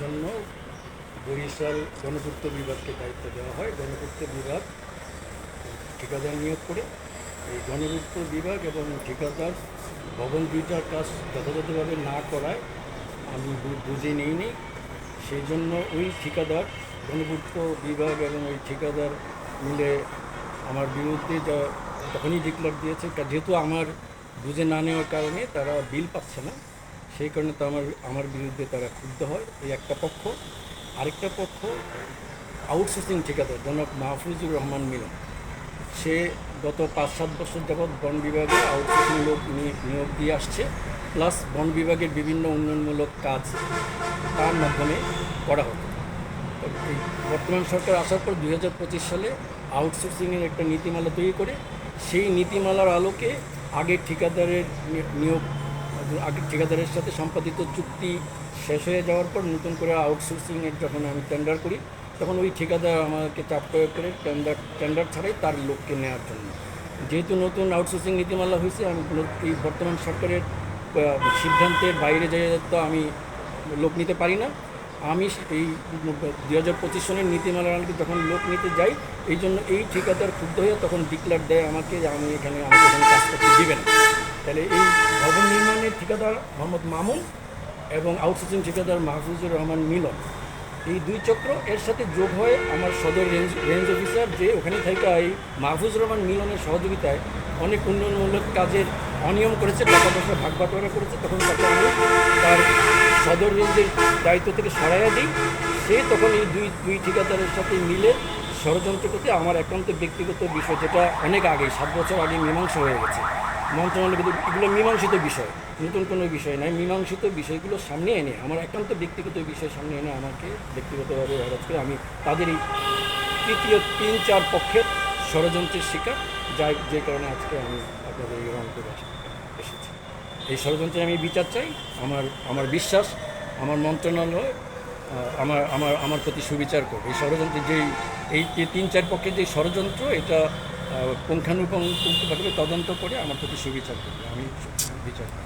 জন্য বরিশাল গণপূর্ত বিভাগকে দায়িত্ব দেওয়া হয়। গণপূর্ত বিভাগ ঠিকাদার নিয়োগ করে। এই গণপূর্ত বিভাগ এবং ঠিকাদার ভবন দুইটার কাজ যথাযথভাবে না করায় আমি বুঝে নিইনি। সেই জন্য ওই ঠিকাদার, গণপূর্ত বিভাগ এবং ওই ঠিকাদার মিলে আমার বিরুদ্ধে যা তখনই ডিক্লার দিয়েছে। যেহেতু আমার বুঝে না নেওয়ার কারণে তারা বিল পাচ্ছে না। সেই কারণে তো আমার আমার বিরুদ্ধে তারা ক্ষুব্ধ হয়, এই একটা পক্ষ। আরেকটা পক্ষ আউটসোর্সিং ঠিকাদার, জনাব মাহফুজুর রহমান মিলন। সে গত পাঁচ, সাত বছর যাবৎ বন বিভাগে আউটসোর্সিং লোক নিয়োগ দিয়ে আসছে প্লাস বন বিভাগের বিভিন্ন উন্নয়নমূলক কাজ তার মাধ্যমে করা হতো। বর্তমান সরকার আসার পর দু হাজার পঁচিশ সালে আউটসোর্সিংয়ের একটা নীতিমালা তৈরি করে, সেই নীতিমালার আলোকে আগে ঠিকাদারের নিয়োগ আগের ঠিকাদারের সাথে সম্পাদিত চুক্তি শেষ হয়ে যাওয়ার পর নতুন করে আউটসোর্সিংয়ের যখন আমি টেন্ডার করি, তখন ওই ঠিকাদার আমাকে চাপ প্রয়োগ করে টেন্ডার টেন্ডার ছাড়াই তার লোককে নেওয়ার জন্য। যেহেতু নতুন আউটসোর্সিং নীতিমালা হয়েছে, আমি এই বর্তমান সরকারের সিদ্ধান্তের বাইরে যেয়ে তো আমি লোক নিতে পারি না। আমি এই দুই হাজার পঁচিশ সনের নীতিমালার আলোকে যখন লোক নিতে যাই, এই জন্য এই ঠিকাদার ক্ষুব্ধ হয়ে তখন ডিক্লার দেয় আমাকে যে আমি এখানে আমাকে এখানে কাজ করতে দিবেন। তাহলে এই ভবন নির্মাণের ঠিকাদার মোহাম্মদ মামুন এবং আউটসোর্সিং ঠিকাদার মাহফুজুর রহমান মিলন। এই দুই চক্র এর সাথে যোগ হয়ে আমার সদর রেঞ্জ রেঞ্জ অফিসার যে ওখানে থেকে এই মাহফুজ রহমান মিলনের সহযোগিতায় অনেক উন্নয়নমূলক কাজের অনিয়ম করেছে, টাকা পয়সা ভাগ বাটোয়ারা করেছে, তখন তাকে আমি তার সদর রেঞ্জের দায়িত্ব থেকে সরাইয়া দিই। সে তখন এই দুই দুই ঠিকাদারের সাথে মিলে ষড়যন্ত্র করতে আমার একান্ত ব্যক্তিগত বিষয়, যেটা অনেক আগে সাত বছর আগে মীমাংসা হয়ে গেছে। মন্ত্রণালয় কিন্তু এগুলো মীমাংসিত বিষয়, নতুন কোনো বিষয় নয়। মীমাংসিত বিষয়গুলো সামনে এনে, আমার একান্ত ব্যক্তিগত বিষয় সামনে এনে আমাকে ব্যক্তিগতভাবে হরাজ করে আমি তাদের এই তৃতীয় তিন, চার পক্ষের ষড়যন্ত্রের শিকার, যাই যে কারণে আজকে আমি আপনাদের এই রংপুরে এসেছি। এই ষড়যন্ত্রে আমি বিচার চাই, আমার আমার বিশ্বাস, আমার মন্ত্রণালয় আমার আমার আমার প্রতি সুবিচার করবে এই ষড়যন্ত্রে যেই এই তিন, চার পক্ষের যে ষড়যন্ত্র, এটা পুঙ্খানুপুঙ্খভাবে তদন্ত করে আমার প্রতি সুবিচার করবে। আমি বিচার করি